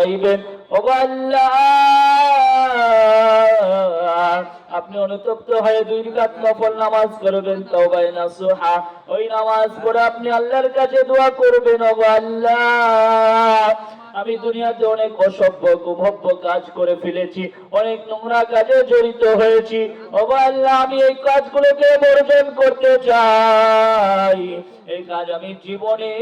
চাইবেন। আপনি অনুতপ্ত হয়ে দুই রাকাত নফল নামাজ করবেন তওবায় নাসুহা। ওই নামাজ পড়ে আপনি আল্লাহর কাছে দোয়া করবেন, ওগো আল্লাহ! আমি দুনিয়াতে অনেক অসভ্য কুভব্য কাজ করে ফেলেছি, অনেক নোংরা কাজে জড়িত হয়েছি। ওগো আল্লাহ, আমি এই কাজগুলোকে বর্জন করতে চাই। এই কাজ আমি জীবনে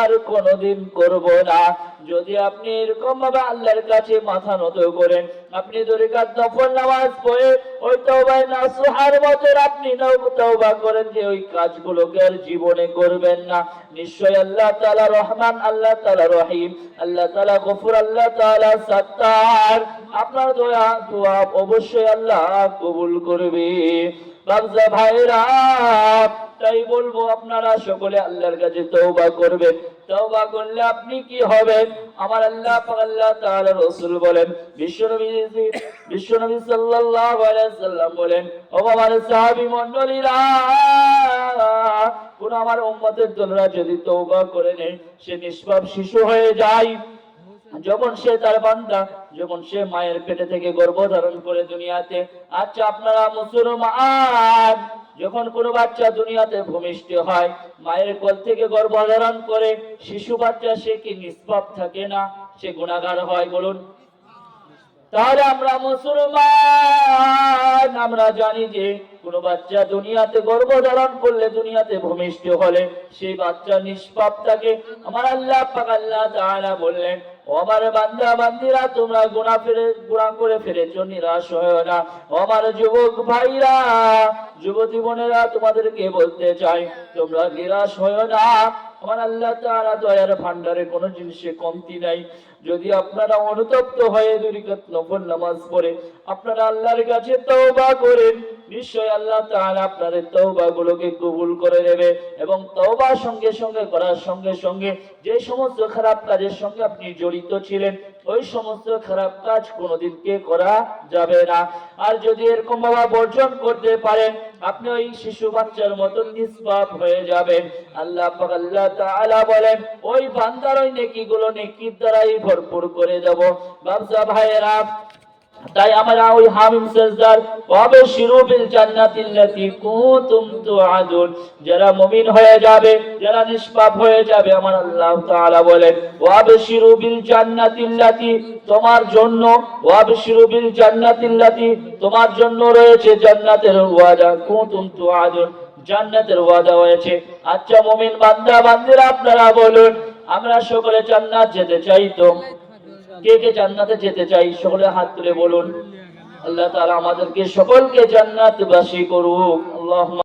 আর কোনোদিন করব না। যদি আপনি এরকম ভাবে আল্লাহর কাছে মাথা নত করেন, আপনি দরিকাত নফল নামাজ পড়ে ওই তওবায় নাসুহার মতন আপনি নব তওবা করেন যে ওই কাজগুলোকে আর জীবনে করবেন না। নিশ্চয় আল্লাহ তাআলা রহমান, আল্লাহ তাআলা রহিম, আল্লাহ তাআলা গফুর, আল্লাহ তাআলা সত্তার। আপনার দয়া, দোয়া অবশ্যই আল্লাহ কবুল করবে। বাবজা ভাইরা, তাই বলব আপনারা সকলে আল্লাহর কাছে তওবা করবেন। করলে আপনি কি হবেন আমার আল্লাহ আল্লাহ বলেন, বিশ্বনবী বিশ্বনবী সাল্লাম বলেন, ও আমার কোন আমার উম্মতের দলরা যদি তওবা করে নেয়, সে নিষ্পাপ শিশু হয়ে যায়। যখন সে তার বান্দা, যখন সে মায়ের পেটে থেকে গর্ভধারণ করে দুনিয়াতে আচ্ছা আপনারা মুসলমান, যখন কোনো বাচ্চা দুনিয়াতে ভূমিষ্ঠ হয়, মায়ের কোল থেকে গর্ভধারণ করে, শিশু বাচ্চা সে কি নিষ্পাপ থাকে না? সে গুণাগার হয়, বলুন। তাহলে আমরা মুসলমান, আমরা জানি যে কোন বাচ্চা দুনিয়াতে গর্ভধারণ করলে দুনিয়াতে ভূমিষ্ঠ হলে, সেই বাচ্চা নিষ্পাপ থাকে। আমার আল্লাহ পাক আল্লাহ তাআলা বললেন আমার বান্দা, বান্দিরা, তোমরা গোনা ফেলে গোনা করে ফেলেছ, নিরাশ হয় না। আমার যুবক ভাইরা, যুবতী বোনেরা, তোমাদেরকে বলতে চাই, তোমরা নিরাশ হয় না। আমার আল্লাহ তাআলা দয়ার ভান্ডারে কোনো জিনিসে কমতি নাই। যদি আপনারা অনুতপ্ত হয়ে দুই রাকাত নফল নামাজ পড়ে, আপনারা আল্লাহর কাছে তওবা করেন, নিশ্চয় আল্লাহ তাআলা আপনাদের তওবা গুলোকে কবুল করে নেবে এবং তওবা সঙ্গে সঙ্গে করার সঙ্গে সঙ্গে যে সমস্ত খারাপ কাজের সঙ্গে আপনি জড়িত ছিলেন, ওই সমস্ত খারাপ কাজ কোনোদিন কে করা যাবে না। আর যদি এরকম ভাবে বর্জন করতে পারেন আপনি ওই শিশু বাচ্চার মতন নিষ্পাপ হয়ে যাবেন। আল্লাহ আল্লাহ তাআলা বলেন, ওই বান্দার ওই নেকিগুলো নেকির দ্বারাই ভরপুর করে দেব। বাবসা ভাইয়েরা তাই আমরা ওই হামিম সেজদার ওয়াবে শিরুবিল জান্নাতিল্লাতি কুনতুম তুআদুন। যারা মুমিন হয়ে যাবে, যারা নিষ্পাপ হয়ে যাবে, আমার আল্লাহ তাআলা বলেন ওয়াবে শিরুবিল জান্নাতিল্লাতি তোমার জন্য ওয়াবে শিরুবিল জান্নাতিল্লাতি তোমার জন্য রয়েছে জান্নাতের ওয়াদা কুনতুম তুআদুন। জান্নাতের ওয়াদা হয়েছে। আচ্ছা মুমিন বান্দা, বান্দিরা, আপনারা বলুন, আমরা সকলে জান্নাত যেতে চাই তো? কে কে জান্নাতে যেতে চাই সকলে হাত তুলে বলুন। আল্লাহ তাআলা আমাদেরকে সকলকে জান্নাত জান্নাতবাসী করুক। আল্লাহুম্মা